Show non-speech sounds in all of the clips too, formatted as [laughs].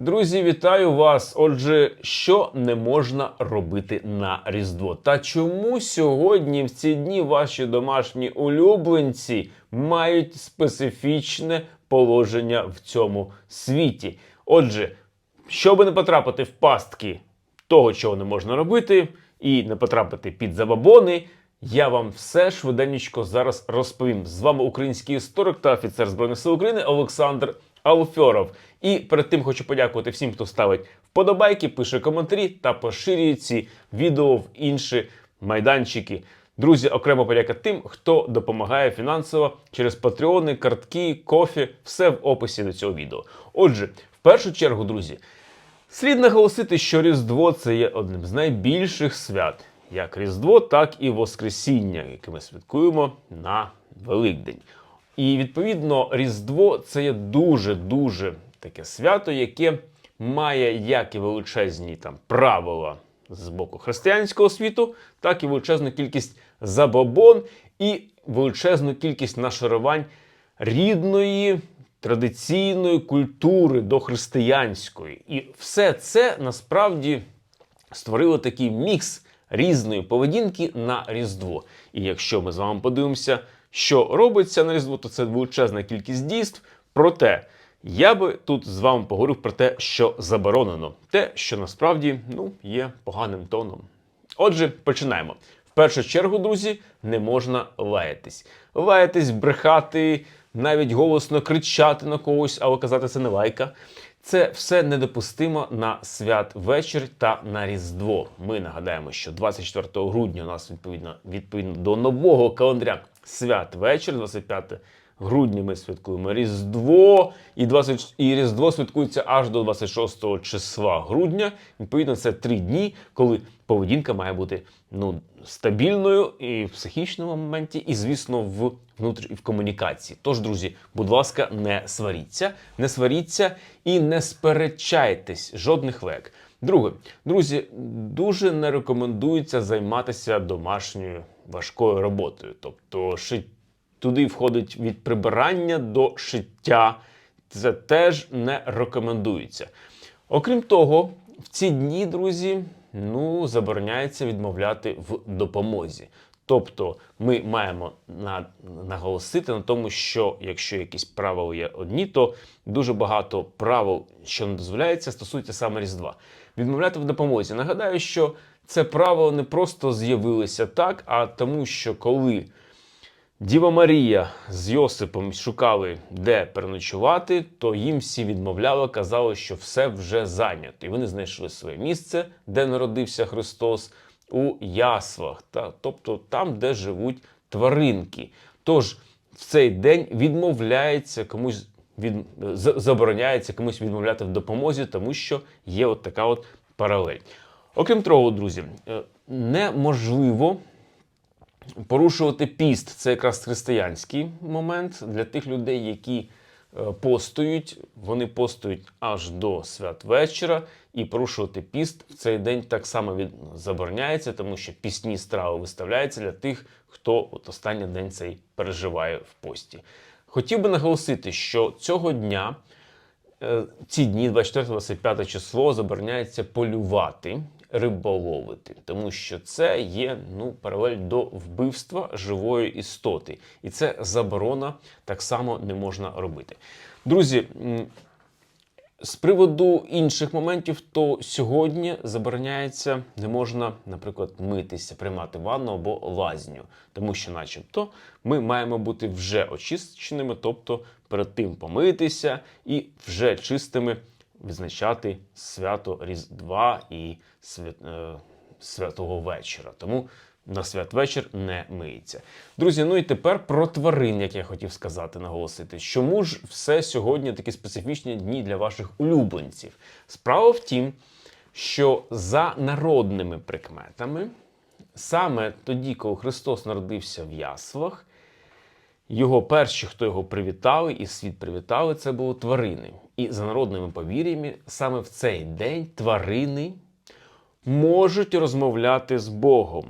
Друзі, вітаю вас! Отже, що не можна робити на Різдво? Та чому сьогодні в ці дні ваші домашні улюбленці мають специфічне положення в цьому світі? Отже, щоб не потрапити в пастки того, чого не можна робити, і не потрапити під забабони, я вам все швиденько зараз розповім. З вами український історик та офіцер Збройних сил України Олександр Алфьоров. І перед тим хочу подякувати всім, хто ставить вподобайки, пише коментарі та поширює ці відео в інші майданчики. Друзі, окремо подяка тим, хто допомагає фінансово через патреони, картки, кофі, все в описі до цього відео. Отже, в першу чергу, друзі, слід наголосити, що Різдво це є одним з найбільших свят, як Різдво, так і Воскресіння, яке ми святкуємо на Великдень. І відповідно, Різдво це є дуже-дуже таке свято, яке має як і величезні там правила з боку християнського світу, так і величезну кількість забобон і величезну кількість нашарувань рідної традиційної культури до християнської. І все це насправді створило такий мікс різної поведінки на Різдво. І якщо ми з вами подивимося, що робиться на Різдво, то це величезна кількість дійств. Проте я би тут з вами поговорив про те, що заборонено, те, що насправді ну, є поганим тоном. Отже, починаємо. В першу чергу, друзі, не можна лаятись. Лаятись, брехати, навіть голосно кричати на когось, але казати це не лайка. Це все недопустимо на святвечір та на Різдво. Ми нагадаємо, що 24 грудня у нас відповідно відповідно до нового календаря святвечір, 25 грудня ми святкуємо Різдво, і 20, і Різдво святкується аж до 26 числа грудня. Відповідно, це три дні, коли поведінка має бути ну, стабільною і в психічному моменті, і, звісно, в внутрі і в комунікації. Тож, друзі, будь ласка, не сваріться, не сваріться і не сперечайтесь жодних лек. Друге, друзі, дуже не рекомендується займатися домашньою важкою роботою. Тобто, туди входить від прибирання до шиття. Це теж не рекомендується. Окрім того, в ці дні, друзі, ну, забороняється відмовляти в допомозі. Тобто ми маємо на, наголосити на тому, що якщо якісь правила є одні, то дуже багато правил, що не дозволяється, стосується саме Різдва. Відмовляти в допомозі. Нагадаю, що це правило не просто з'явилося так, а тому, що коли Діва Марія з Йосипом шукали, де переночувати, то їм всі відмовляли, казали, що все вже зайнято. І вони знайшли своє місце, де народився Христос, у яслах, та, тобто там, де живуть тваринки. Тож в цей день відмовляється комусь від, забороняється комусь відмовляти в допомозі, тому що є от така от паралель. Окрім того, друзі, е, неможливо порушувати піст це якраз християнський момент для тих людей, які е, постують. Вони постують аж до святвечора, і порушувати піст в цей день так само від... забороняється, тому що пісні страви виставляються для тих, хто от останній день цей переживає в пості. Хотів би наголосити, що цього дня е, ці дні, 24-25 число, забороняється полювати, риболовити, тому що це є ну, паралель до вбивства живої істоти. І це заборона так само не можна робити. Друзі, з приводу інших моментів, то сьогодні забороняється, не можна, наприклад, митися, приймати ванну або лазню, тому що, начебто, ми маємо бути вже очищеними, тобто перед тим помитися і вже чистими відзначати свято Різдва і е, святого вечора. Тому на святвечір не миється. Друзі, ну і тепер про тварин, як я хотів сказати, наголосити. Чому ж все сьогодні такі специфічні дні для ваших улюбленців? Справа в тім, що за народними прикметами, саме тоді, коли Христос народився в яслах, його перші, хто його привітали, і світ привітали, це були тварини. І за народними повір'ями, саме в цей день тварини можуть розмовляти з Богом.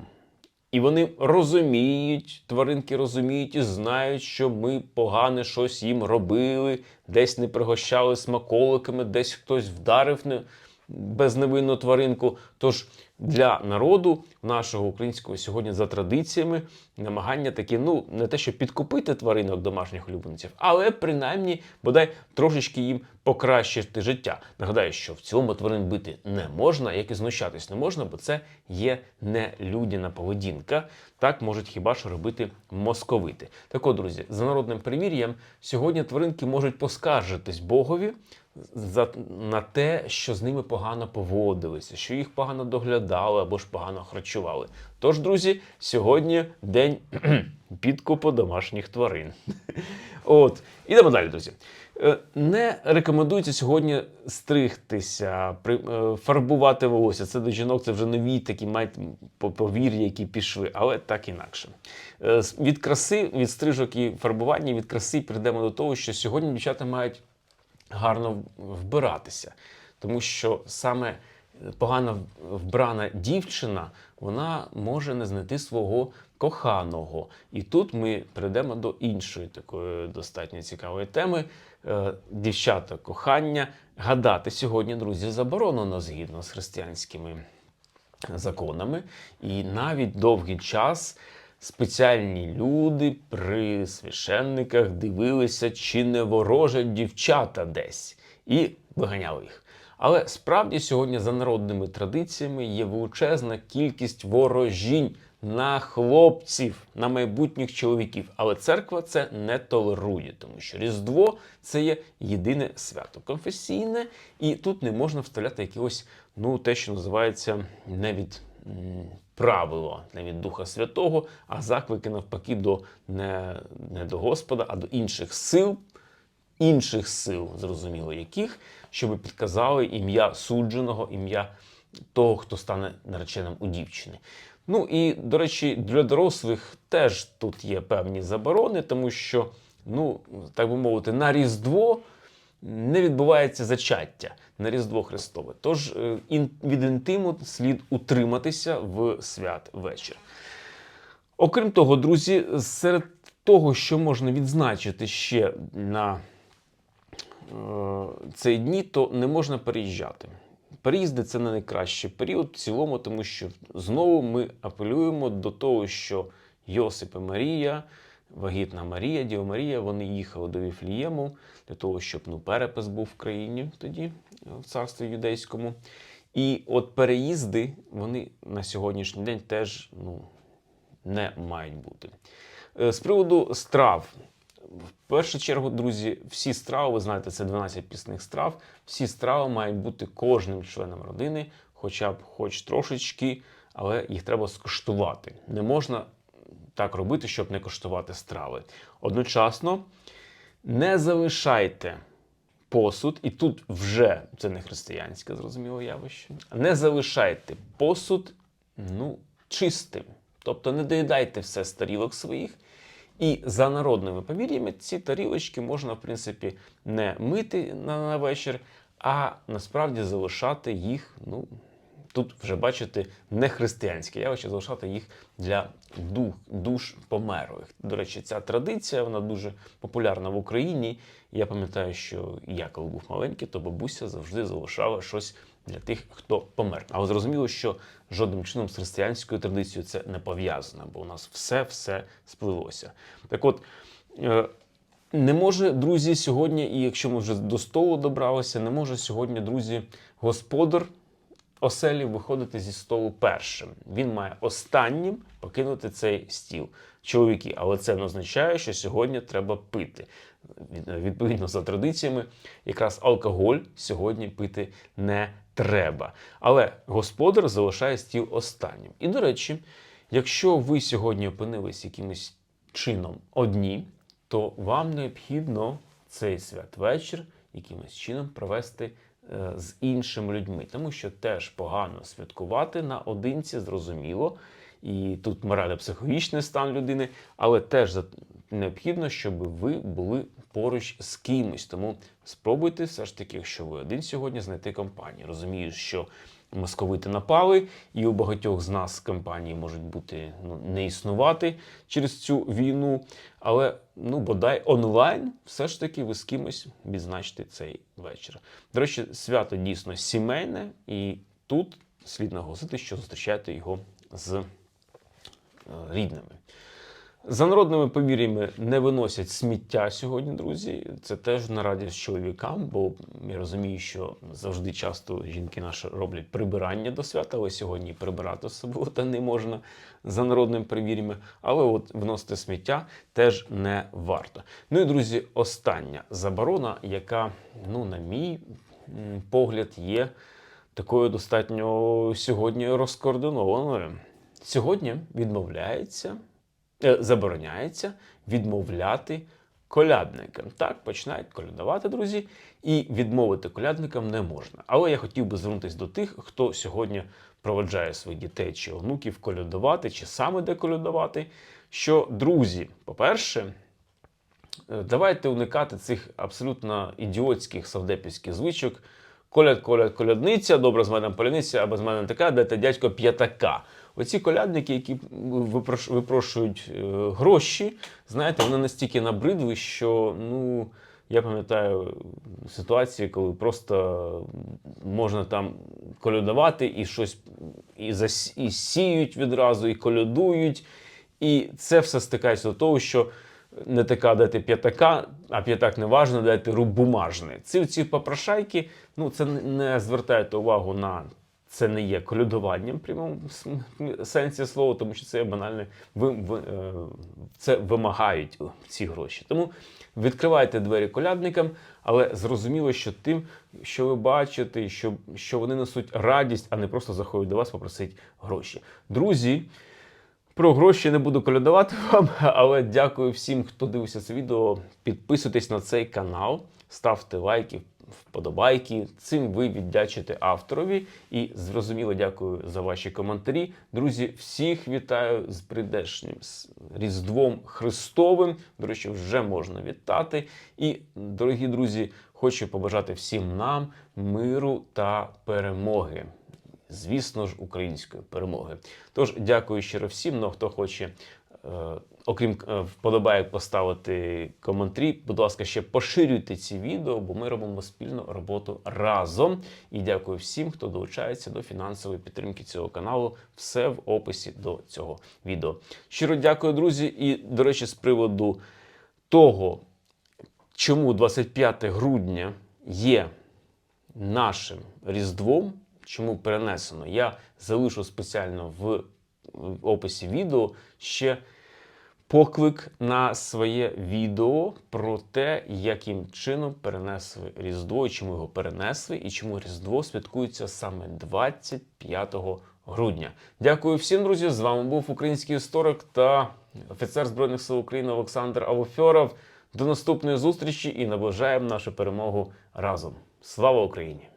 І вони розуміють, тваринки розуміють і знають, що ми погане щось їм робили, десь не пригощали смаколиками, десь хтось вдарив не, безневинну тваринку. Тож для народу нашого українського сьогодні за традиціями намагання такі, ну не те, що підкупити тваринок домашніх улюбленців, але принаймні бодай трошечки їм покращити життя. Нагадаю, що в цілому тварин бити не можна, як і знущатись не можна, бо це є нелюдяна поведінка. Так можуть хіба що робити московити. Так от, друзі, за народним примір'ям сьогодні тваринки можуть поскаржитись Богові за, на те, що з ними погано поводилися, що їх погано доглядали або ж погано харчували. Тож, друзі, сьогодні день [clears throat] підкупу домашніх тварин. [laughs] От, ідемо далі, друзі. Е, Не рекомендується сьогодні стригтися, е, фарбувати волосся. Це до жінок, це вже нові такі мають повір'я, які пішли, але так інакше. Е, Від краси, від стрижок і фарбування, від краси перейдемо до того, що сьогодні дівчата мають гарно вбиратися, тому що саме погано вбрана дівчина вона може не знайти свого коханого. І тут ми перейдемо до іншої такої достатньо цікавої теми. Е, Дівчата, кохання. Гадати сьогодні, друзі, заборонено згідно з християнськими законами, і навіть довгий час спеціальні люди при священниках дивилися, чи не ворожать дівчата десь, і виганяли їх. Але справді сьогодні за народними традиціями є величезна кількість ворожінь на хлопців, на майбутніх чоловіків. Але церква це не толерує, тому що Різдво це є єдине свято конфесійне, і тут не можна вставляти якогось, ну, те, що називається не від правило, не від Духа Святого, а заклики навпаки до не, не до Господа, а до інших сил, інших сил, зрозуміло яких, щоб підказали ім'я судженого, ім'я того, хто стане нареченим у дівчини. Ну і, до речі, для дорослих теж тут є певні заборони, тому що, ну, так би мовити, на Різдво не відбувається зачаття на Різдво Христове. Тож е, від інтиму слід утриматися в свят вечір. Окрім того, друзі, серед того, що можна відзначити ще на е, цей дні, то не можна переїжджати. Переїзди це не найкращий період в цілому, тому що знову ми апелюємо до того, що Йосип і Марія, вагітна Марія, Діва Марія, вони їхали до Віфлієму для того, щоб ну, перепис був в країні тоді, е, в царстві юдейському. І от переїзди вони на сьогоднішній день теж ну, не мають бути. Е, З приводу страв. В першу чергу, друзі, всі страви, ви знаєте, це 12 пісних страв. Всі страви мають бути кожним членом родини, хоча б хоч трошечки, але їх треба скуштувати. Не можна так робити, щоб не коштувати страви. Одночасно не залишайте посуд, і тут вже це не християнське, зрозуміло явище. Не залишайте посуд ну, чистим. Тобто не доїдайте все з тарілок своїх. І за народними повір'ями ці тарілочки можна, в принципі, не мити на, вечір, а насправді залишати їх, ну, тут вже бачите, не християнське явище, залишати їх для дух, душ померлих. До речі, ця традиція вона дуже популярна в Україні. Я пам'ятаю, що я, коли був маленький, то бабуся завжди залишала щось для тих, хто помер. Але зрозуміло, що жодним чином з християнською традицією це не пов'язано, бо у нас все-все сплилося. Так от. е, не може, друзі, сьогодні, і якщо ми вже до столу добралися, не може сьогодні, друзі, господар оселі виходити зі столу першим. Він має останнім покинути цей стіл. Чоловіки, але це не означає, що сьогодні треба пити. Відповідно за традиціями, якраз алкоголь сьогодні пити не треба. Але господар залишає стіл останнім. І до речі, якщо ви сьогодні опинились якимось чином одні, то вам необхідно цей святвечір якимось чином провести з іншими людьми, тому що теж погано святкувати наодинці, зрозуміло. І тут морально-психологічний стан людини, але теж необхідно, щоб ви були поруч з кимось. Тому спробуйте все ж таки, якщо ви один сьогодні, знайти компанію. Розумію, що московити напали, і у багатьох з нас компанії можуть бути ну, не існувати через цю війну. Але ну бодай онлайн все ж таки ви з кимось відзначите цей вечір. До речі, свято дійсно сімейне, і тут слід наголосити, що зустрічаєте його з е, рідними. За народними повір'ями не виносять сміття сьогодні, друзі. Це теж на радість чоловікам, бо я розумію, що завжди часто жінки наші роблять прибирання до свята, але сьогодні прибирати особливо не можна за народними повір'ями. Але от вносити сміття теж не варто. Ну і друзі, остання заборона, яка, ну, на мій погляд, є такою достатньо сьогодні розкоординованою. Сьогодні відмовляється забороняється відмовляти колядникам. Так, починають колядувати, друзі, і відмовити колядникам не можна. Але я хотів би звернутися до тих, хто сьогодні проведжає своїх дітей чи онуків колядувати, чи саме де колядувати. Що, друзі, по-перше, е, давайте уникати цих абсолютно ідіотських савдепівських звичок. Коляд, коляд, колядниця, добре з мене поляниця, або з мене така, дайте дядько п'ятака. Оці колядники, які випрошують е, гроші, знаєте, вони настільки набридли, що ну. Я пам'ятаю ситуації, коли просто можна там колядувати і щось і, зас... і сіють відразу, і колядують. І це все стикається до того, що не така дайте п'ятака, а п'ятак не важно, дайте руб бумажний. Ці ці попрошайки, ну це не- звертайте увагу на це не є колядуванням в прямому сенсі слова, тому що це банальне е, це вимагають ці гроші. Тому відкривайте двері колядникам, але зрозуміло, що тим, що ви бачите, що, що вони несуть радість, а не просто заходять до вас попросити гроші. Друзі. Про гроші не буду колядувати [laughs] вам, але дякую всім, хто дивився це відео. Підписуйтесь на цей канал, ставте лайки, вподобайки. Цим ви віддячите авторові. І зрозуміло дякую за ваші коментарі. Друзі, всіх вітаю з прийдешнім з Різдвом Христовим. До речі, вже можна вітати. І, дорогі друзі, хочу побажати всім нам миру та перемоги звісно ж, української перемоги. Тож дякую щиро всім. Ну, хто хоче, окрім е, вподобайок поставити коментарі, будь ласка, ще поширюйте ці відео, бо ми робимо спільну роботу разом. І дякую всім, хто долучається до фінансової підтримки цього каналу. Все в описі до цього відео. Щиро дякую, друзі. І, до речі, з приводу того, чому 25 грудня є нашим Різдвом, чому перенесено, я залишу спеціально в описі відео ще поклик на своє відео про те, яким чином перенесли Різдво, і чому його перенесли, і чому Різдво святкується саме 25 грудня. Дякую всім, друзі. З вами був український історик та офіцер Збройних сил України Олександр Авофьоров. До наступної зустрічі і наближаємо нашу перемогу разом. Слава Україні!